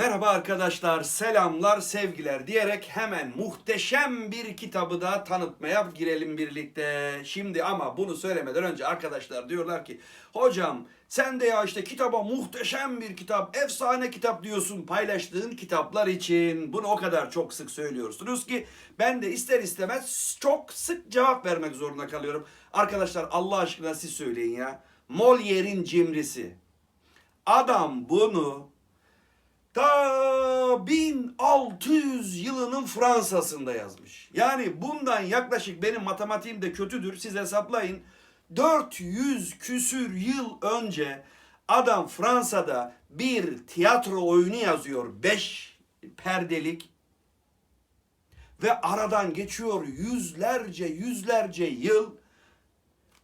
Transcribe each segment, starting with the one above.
Merhaba arkadaşlar, selamlar, sevgiler diyerek hemen muhteşem bir kitabı da tanıtmaya girelim birlikte. Şimdi ama bunu söylemeden önce arkadaşlar diyorlar ki hocam sen de ya işte kitaba muhteşem bir kitap, efsane kitap diyorsun paylaştığın kitaplar için. Bunu o kadar çok sık söylüyorsunuz ki ben de ister istemez çok sık cevap vermek zorunda kalıyorum. Arkadaşlar Allah aşkına siz söyleyin ya. Molière'in cimrisi. Adam bunu ta 1600 yılının Fransa'sında yazmış. Yani bundan yaklaşık benim matematiğim de kötüdür. Siz hesaplayın. 400 küsür yıl önce adam Fransa'da bir tiyatro oyunu yazıyor. 5 perdelik ve aradan geçiyor yüzlerce yüzlerce yıl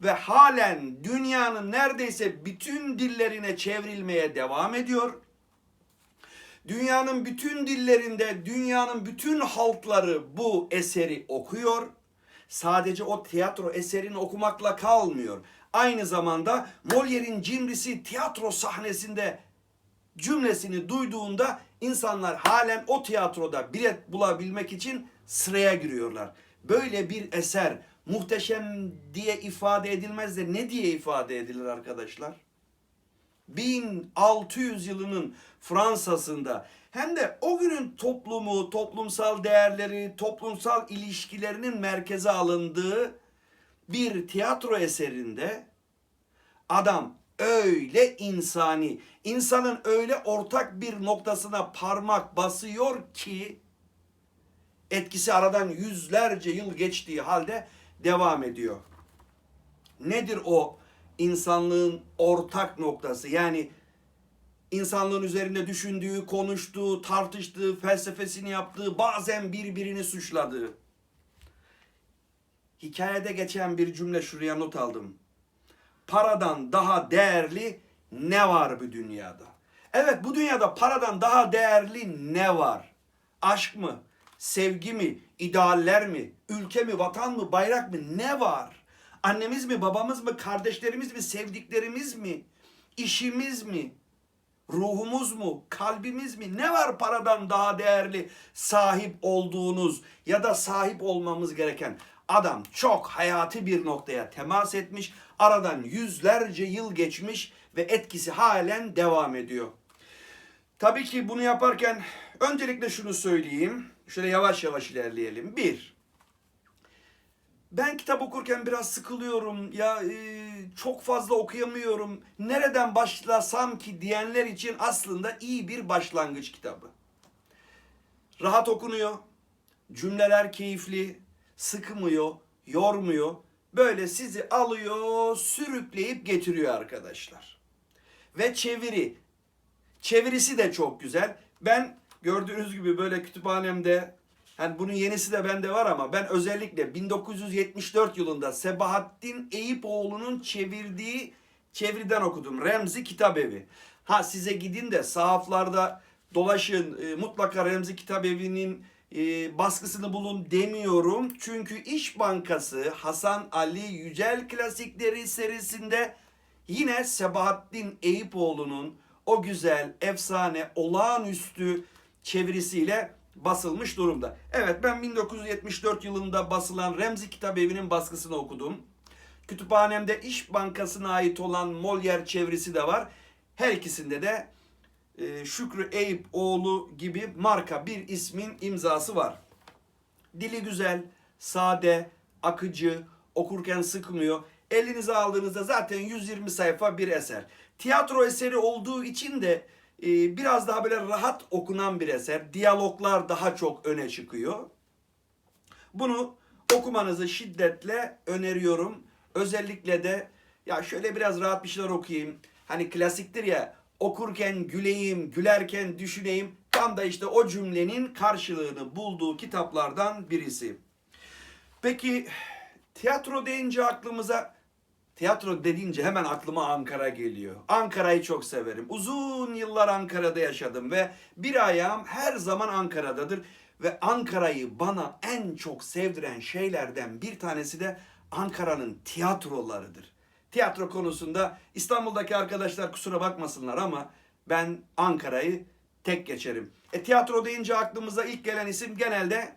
ve halen dünyanın neredeyse bütün dillerine çevrilmeye devam ediyor. Dünyanın bütün dillerinde dünyanın bütün halkları bu eseri okuyor. Sadece o tiyatro eserini okumakla kalmıyor. Aynı zamanda Molière'in cimrisi tiyatro sahnesinde cümlesini duyduğunda insanlar halen o tiyatroda bilet bulabilmek için sıraya giriyorlar. Böyle bir eser muhteşem diye ifade edilmez de ne diye ifade edilir arkadaşlar? 1600 yılının Fransa'sında hem de o günün toplumu, toplumsal değerleri, toplumsal ilişkilerinin merkeze alındığı bir tiyatro eserinde adam öyle insani, insanın öyle ortak bir noktasına parmak basıyor ki etkisi aradan yüzlerce yıl geçtiği halde devam ediyor. Nedir o insanlığın ortak noktası? Yani insanlığın üzerinde düşündüğü, konuştuğu, tartıştığı, felsefesini yaptığı, bazen birbirini suçladığı. Hikayede geçen bir cümle şuraya not aldım. Paradan daha değerli ne var bu dünyada? Evet bu dünyada paradan daha değerli ne var? Aşk mı? Sevgi mi? idealler mi? Ülke mi? Vatan mı? Bayrak mı? Ne var? Annemiz mi? Babamız mı? Kardeşlerimiz mi? Sevdiklerimiz mi? İşimiz mi? Ruhumuz mu? Kalbimiz mi? Ne var paradan daha değerli sahip olduğunuz ya da sahip olmamız gereken? Adam çok hayati bir noktaya temas etmiş. Aradan yüzlerce yıl geçmiş ve etkisi halen devam ediyor. Tabii ki bunu yaparken öncelikle şunu söyleyeyim. Şöyle yavaş yavaş ilerleyelim. Bir, ben kitap okurken biraz sıkılıyorum. Ya e, çok fazla okuyamıyorum. Nereden başlasam ki diyenler için aslında iyi bir başlangıç kitabı. Rahat okunuyor. Cümleler keyifli, sıkmıyor, yormuyor. Böyle sizi alıyor, sürükleyip getiriyor arkadaşlar. Ve çeviri. Çevirisi de çok güzel. Ben gördüğünüz gibi böyle kütüphanemde yani bunun yenisi de bende var ama ben özellikle 1974 yılında Sebahattin Eyüpoğlu'nun çevirdiği çeviriden okudum. Remzi Kitabevi. Ha size gidin de sahaflarda dolaşın e, mutlaka Remzi Kitabevi'nin e, baskısını bulun demiyorum. Çünkü İş Bankası Hasan Ali Yücel Klasikleri serisinde yine Sebahattin Eyüpoğlu'nun o güzel, efsane, olağanüstü çevirisiyle basılmış durumda. Evet ben 1974 yılında basılan Remzi Kitabevi'nin baskısını okudum. Kütüphanemde İş Bankası'na ait olan Molière çevirisi de var. Her ikisinde de e, Şükrü Eyüpoğlu gibi marka bir ismin imzası var. Dili güzel, sade, akıcı, okurken sıkmıyor. Elinize aldığınızda zaten 120 sayfa bir eser. Tiyatro eseri olduğu için de e, biraz daha böyle rahat okunan bir eser. Diyaloglar daha çok öne çıkıyor. Bunu okumanızı şiddetle öneriyorum. Özellikle de ya şöyle biraz rahat bir şeyler okuyayım. Hani klasiktir ya okurken güleyim, gülerken düşüneyim. Tam da işte o cümlenin karşılığını bulduğu kitaplardan birisi. Peki tiyatro deyince aklımıza Tiyatro dediğince hemen aklıma Ankara geliyor. Ankara'yı çok severim. Uzun yıllar Ankara'da yaşadım ve bir ayağım her zaman Ankara'dadır. Ve Ankara'yı bana en çok sevdiren şeylerden bir tanesi de Ankara'nın tiyatrolarıdır. Tiyatro konusunda İstanbul'daki arkadaşlar kusura bakmasınlar ama ben Ankara'yı tek geçerim. E tiyatro deyince aklımıza ilk gelen isim genelde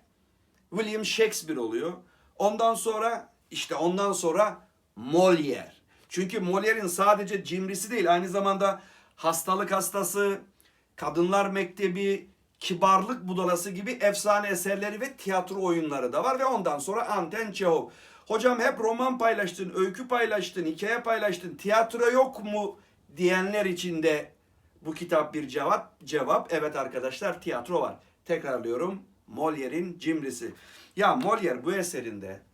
William Shakespeare oluyor. Ondan sonra işte ondan sonra Molière. Çünkü Molière'in sadece cimrisi değil aynı zamanda hastalık hastası, kadınlar mektebi, kibarlık budalası gibi efsane eserleri ve tiyatro oyunları da var ve ondan sonra Anten Çehov. Hocam hep roman paylaştın, öykü paylaştın, hikaye paylaştın, tiyatro yok mu diyenler için de bu kitap bir cevap. Cevap evet arkadaşlar tiyatro var. Tekrarlıyorum Molière'in cimrisi. Ya Molière bu eserinde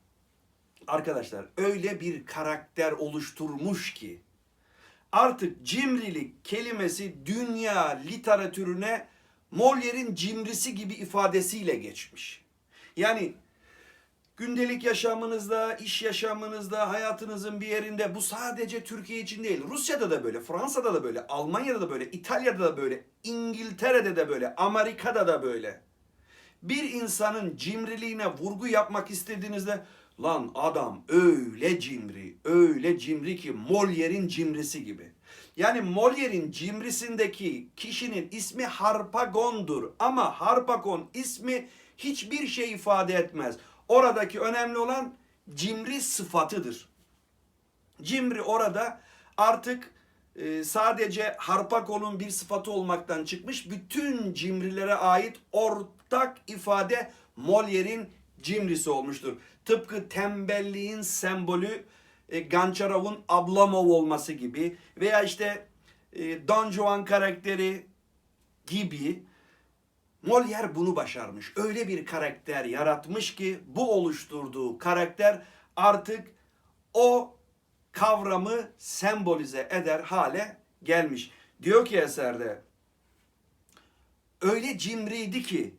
arkadaşlar öyle bir karakter oluşturmuş ki artık cimrilik kelimesi dünya literatürüne Molière'in cimrisi gibi ifadesiyle geçmiş. Yani gündelik yaşamınızda, iş yaşamınızda, hayatınızın bir yerinde bu sadece Türkiye için değil. Rusya'da da böyle, Fransa'da da böyle, Almanya'da da böyle, İtalya'da da böyle, İngiltere'de de böyle, Amerika'da da böyle. Bir insanın cimriliğine vurgu yapmak istediğinizde lan adam öyle cimri, öyle cimri ki Molière'in cimrisi gibi. Yani Molière'in cimrisindeki kişinin ismi Harpagon'dur ama Harpagon ismi hiçbir şey ifade etmez. Oradaki önemli olan cimri sıfatıdır. Cimri orada artık e, sadece Harpagon'un bir sıfatı olmaktan çıkmış. Bütün cimrilere ait ortak ifade Molière'in cimrisi olmuştur. Tıpkı tembelliğin sembolü e, Gancharov'un Ablamov olması gibi veya işte e, Don Juan karakteri gibi Molière bunu başarmış. Öyle bir karakter yaratmış ki bu oluşturduğu karakter artık o kavramı sembolize eder hale gelmiş. Diyor ki eserde öyle cimriydi ki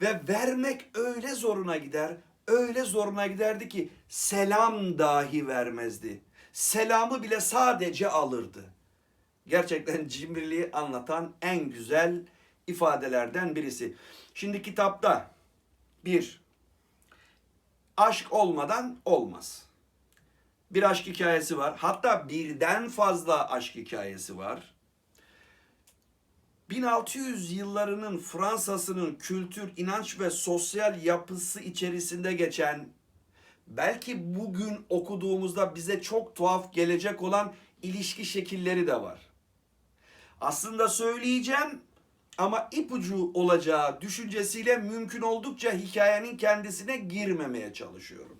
ve vermek öyle zoruna gider, öyle zoruna giderdi ki selam dahi vermezdi. Selamı bile sadece alırdı. Gerçekten cimriliği anlatan en güzel ifadelerden birisi. Şimdi kitapta bir aşk olmadan olmaz. Bir aşk hikayesi var. Hatta birden fazla aşk hikayesi var. 1600 yıllarının Fransa'sının kültür, inanç ve sosyal yapısı içerisinde geçen belki bugün okuduğumuzda bize çok tuhaf gelecek olan ilişki şekilleri de var. Aslında söyleyeceğim ama ipucu olacağı düşüncesiyle mümkün oldukça hikayenin kendisine girmemeye çalışıyorum.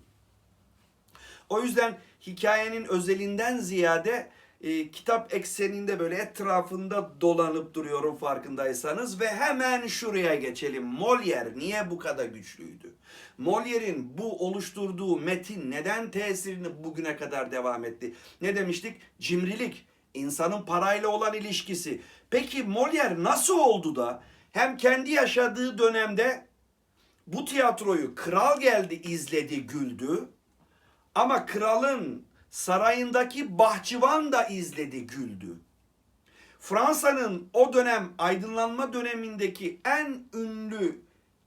O yüzden hikayenin özelinden ziyade e, kitap ekseninde böyle etrafında dolanıp duruyorum farkındaysanız ve hemen şuraya geçelim. Molière niye bu kadar güçlüydü? Molière'in bu oluşturduğu metin neden tesirini bugüne kadar devam etti? Ne demiştik? Cimrilik, insanın parayla olan ilişkisi. Peki Molière nasıl oldu da hem kendi yaşadığı dönemde bu tiyatroyu kral geldi izledi güldü ama kralın sarayındaki bahçıvan da izledi güldü. Fransa'nın o dönem aydınlanma dönemindeki en ünlü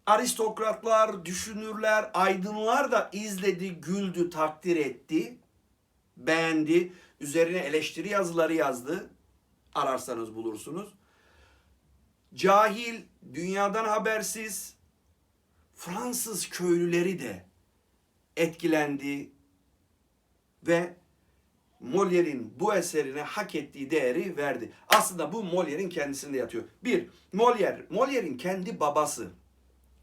aristokratlar, düşünürler, aydınlar da izledi, güldü, takdir etti, beğendi. Üzerine eleştiri yazıları yazdı. Ararsanız bulursunuz. Cahil, dünyadan habersiz Fransız köylüleri de etkilendi ve Molière'in bu eserine hak ettiği değeri verdi. Aslında bu Molière'in kendisinde yatıyor. Bir, Molière, Molière'in kendi babası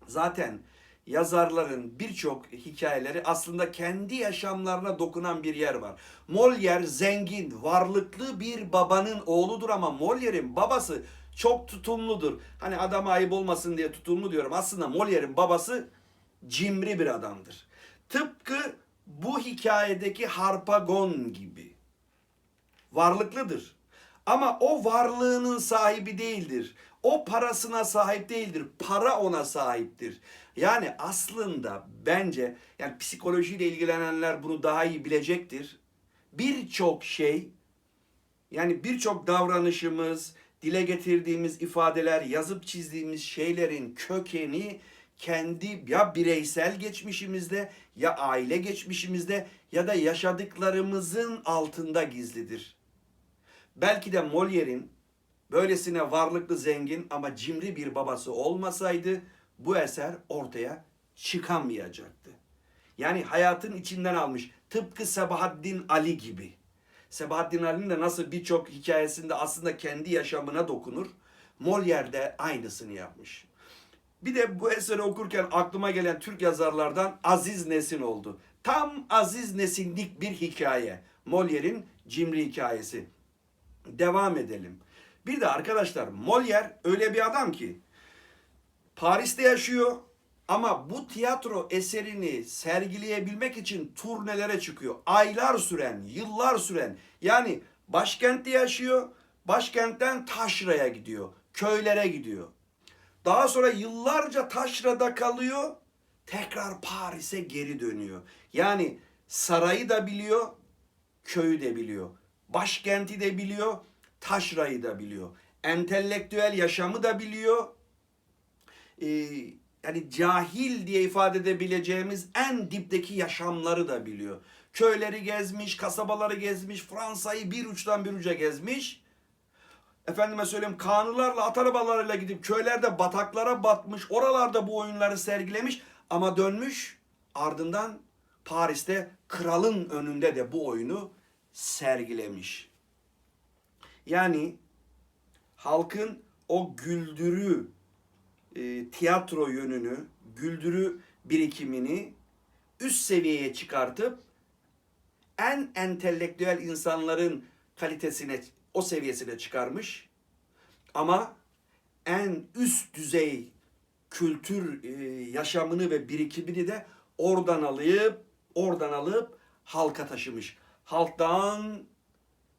zaten yazarların birçok hikayeleri aslında kendi yaşamlarına dokunan bir yer var. Molière zengin, varlıklı bir babanın oğludur ama Molière'in babası çok tutumludur. Hani adam ayıp olmasın diye tutumlu diyorum. Aslında Molière'in babası cimri bir adamdır. Tıpkı bu hikayedeki Harpagon gibi. Varlıklıdır. Ama o varlığının sahibi değildir. O parasına sahip değildir. Para ona sahiptir. Yani aslında bence yani psikolojiyle ilgilenenler bunu daha iyi bilecektir. Birçok şey yani birçok davranışımız, dile getirdiğimiz ifadeler, yazıp çizdiğimiz şeylerin kökeni kendi ya bireysel geçmişimizde ya aile geçmişimizde ya da yaşadıklarımızın altında gizlidir. Belki de Molière'in böylesine varlıklı zengin ama cimri bir babası olmasaydı bu eser ortaya çıkamayacaktı. Yani hayatın içinden almış. Tıpkı Sebahaddin Ali gibi. Sebahattin Ali'nin de nasıl birçok hikayesinde aslında kendi yaşamına dokunur. Molière de aynısını yapmış. Bir de bu eseri okurken aklıma gelen Türk yazarlardan Aziz Nesin oldu. Tam Aziz Nesinlik bir hikaye. Molière'in cimri hikayesi. Devam edelim. Bir de arkadaşlar Molière öyle bir adam ki Paris'te yaşıyor ama bu tiyatro eserini sergileyebilmek için turnelere çıkıyor. Aylar süren, yıllar süren. Yani başkentte yaşıyor, başkentten Taşra'ya gidiyor, köylere gidiyor. Daha sonra yıllarca Taşra'da kalıyor, tekrar Paris'e geri dönüyor. Yani sarayı da biliyor, köyü de biliyor. Başkenti de biliyor, Taşra'yı da biliyor. Entelektüel yaşamı da biliyor. Ee, yani cahil diye ifade edebileceğimiz en dipteki yaşamları da biliyor. Köyleri gezmiş, kasabaları gezmiş, Fransa'yı bir uçtan bir uca gezmiş. Efendime söyleyeyim kanılarla, at arabalarıyla gidip köylerde bataklara batmış. Oralarda bu oyunları sergilemiş ama dönmüş ardından Paris'te kralın önünde de bu oyunu sergilemiş. Yani halkın o güldürü e, tiyatro yönünü, güldürü birikimini üst seviyeye çıkartıp en entelektüel insanların kalitesine, o seviyesine çıkarmış. Ama en üst düzey kültür e, yaşamını ve birikimini de oradan alıp oradan alıp halka taşımış. Halktan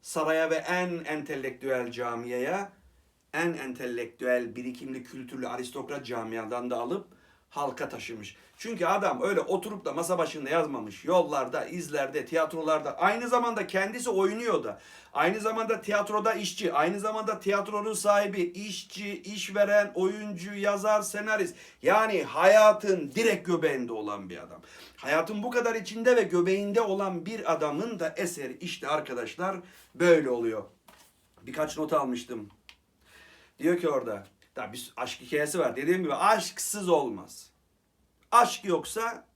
saraya ve en entelektüel camiye, en entelektüel, birikimli, kültürlü aristokrat camiadan da alıp halka taşımış. Çünkü adam öyle oturup da masa başında yazmamış. Yollarda, izlerde, tiyatrolarda aynı zamanda kendisi oynuyor da. Aynı zamanda tiyatroda işçi, aynı zamanda tiyatronun sahibi, işçi, işveren, oyuncu, yazar, senarist. Yani hayatın direkt göbeğinde olan bir adam. Hayatın bu kadar içinde ve göbeğinde olan bir adamın da eseri işte arkadaşlar böyle oluyor. Birkaç not almıştım. Diyor ki orada, tabi bir aşk hikayesi var. Dediğim gibi aşksız olmaz. Aşk yoksa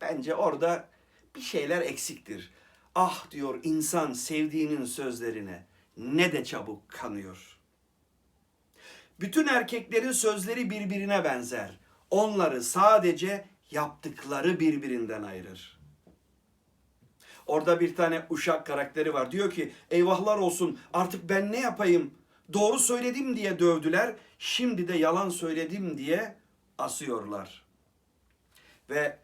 bence orada bir şeyler eksiktir. Ah diyor insan sevdiğinin sözlerine ne de çabuk kanıyor. Bütün erkeklerin sözleri birbirine benzer. Onları sadece yaptıkları birbirinden ayırır. Orada bir tane uşak karakteri var. Diyor ki eyvahlar olsun artık ben ne yapayım? Doğru söyledim diye dövdüler. Şimdi de yalan söyledim diye asıyorlar. Ve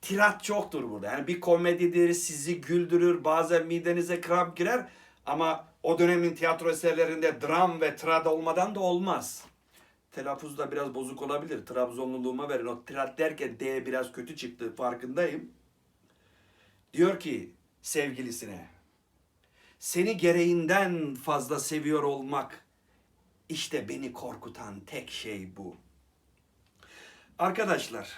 tirat çoktur burada. Yani bir komedidir, sizi güldürür, bazen midenize kramp girer. Ama o dönemin tiyatro eserlerinde dram ve trad olmadan da olmaz. Telaffuz da biraz bozuk olabilir. Trabzonluluğuma verin. O tirat derken D biraz kötü çıktı farkındayım. Diyor ki sevgilisine seni gereğinden fazla seviyor olmak işte beni korkutan tek şey bu. Arkadaşlar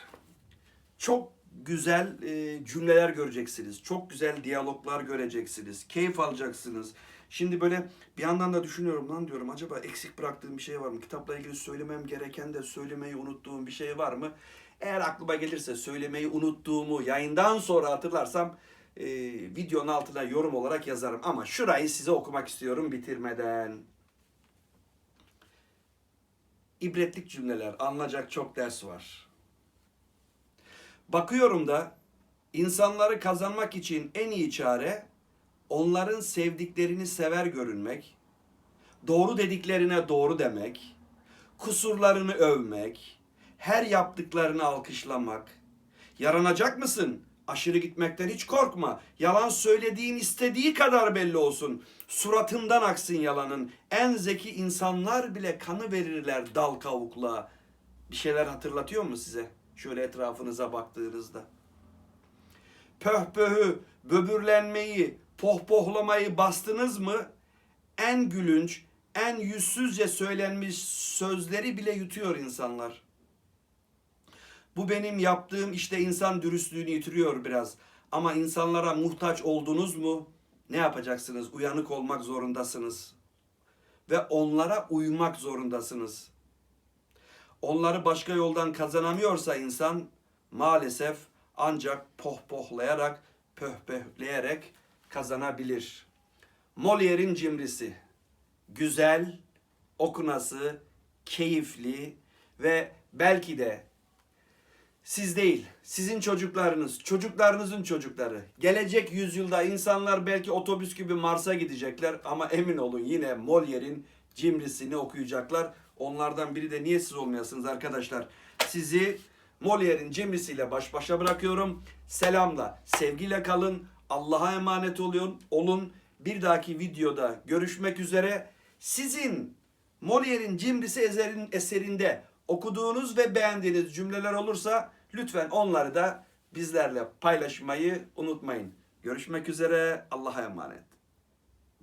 çok güzel e, cümleler göreceksiniz. Çok güzel diyaloglar göreceksiniz. Keyif alacaksınız. Şimdi böyle bir yandan da düşünüyorum lan diyorum acaba eksik bıraktığım bir şey var mı? Kitapla ilgili söylemem gereken de söylemeyi unuttuğum bir şey var mı? Eğer aklıma gelirse söylemeyi unuttuğumu yayından sonra hatırlarsam e, videonun altına yorum olarak yazarım. Ama şurayı size okumak istiyorum bitirmeden. İbretlik cümleler, anlayacak çok ders var. Bakıyorum da insanları kazanmak için en iyi çare onların sevdiklerini sever görünmek, doğru dediklerine doğru demek, kusurlarını övmek, her yaptıklarını alkışlamak. Yaranacak mısın? Aşırı gitmekten hiç korkma. Yalan söylediğin istediği kadar belli olsun. Suratından aksın yalanın. En zeki insanlar bile kanı verirler dal kavukluğa. Bir şeyler hatırlatıyor mu size? Şöyle etrafınıza baktığınızda. Pöhpöhü, böbürlenmeyi, pohpohlamayı bastınız mı? En gülünç, en yüzsüzce söylenmiş sözleri bile yutuyor insanlar. Bu benim yaptığım işte insan dürüstlüğünü yitiriyor biraz. Ama insanlara muhtaç oldunuz mu? Ne yapacaksınız? Uyanık olmak zorundasınız. ve onlara uymak zorundasınız. Onları başka yoldan kazanamıyorsa insan maalesef ancak pohpohlayarak, pöhpöhleyerek kazanabilir. Molière'in cimrisi güzel, okunası, keyifli ve belki de siz değil, sizin çocuklarınız, çocuklarınızın çocukları. Gelecek yüzyılda insanlar belki otobüs gibi Mars'a gidecekler ama emin olun yine Molière'in cimrisini okuyacaklar. Onlardan biri de niye siz olmayasınız arkadaşlar? Sizi Molière'in cimrisiyle baş başa bırakıyorum. Selamla, sevgiyle kalın. Allah'a emanet olun. Olun. Bir dahaki videoda görüşmek üzere. Sizin Molière'in cimrisi eserin, eserinde okuduğunuz ve beğendiğiniz cümleler olursa lütfen onları da bizlerle paylaşmayı unutmayın. Görüşmek üzere. Allah'a emanet.